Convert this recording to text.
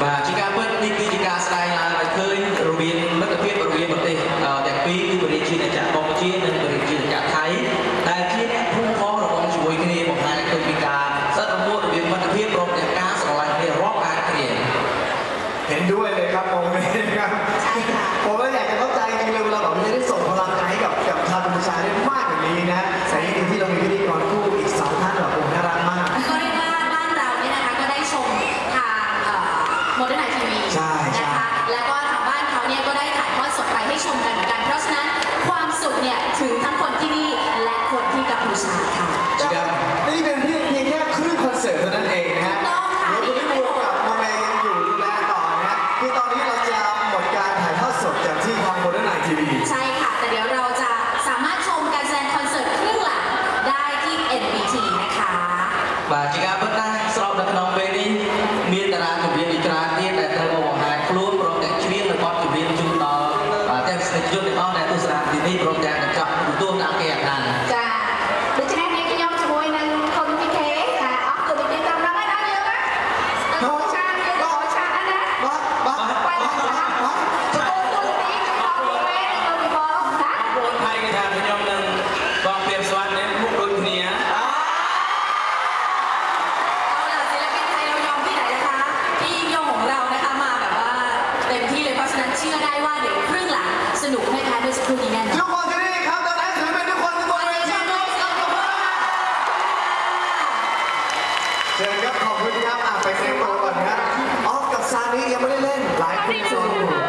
把镜 ค่นี่เป็นเพียงแค่ครึ่งคอนเสิร์ตเท่านั้นเองนะฮะต้องค่เดูแชมกลับาเมอยู่ดูแลต่อนะฮะคือตอนนี้เราจะหมดการถ่ายทอดสดจากที่ทางโมเดิร์นไนทีวีใช่ค่ะ แต่เดี๋ยวเราจะสามารถชมการแสดงคอนเสิร์ตครึ่งหลังได้ที่ NBT นะคะ បាទជាការពិតណាស់ស្របនឹងក្នុងពេលនេះមានតារាកំ คู่นี้แน่นอน ทุกคนที่นี่ครับตอนนี้ถือเป็นทุกคนทุกคนเวทีครับขอบคุณมากเชิญครับขอบคุณครับอะไปเซ็นตัวก่อนนะออฟกับซานิยังไม่ได้เล่นหลายคนชม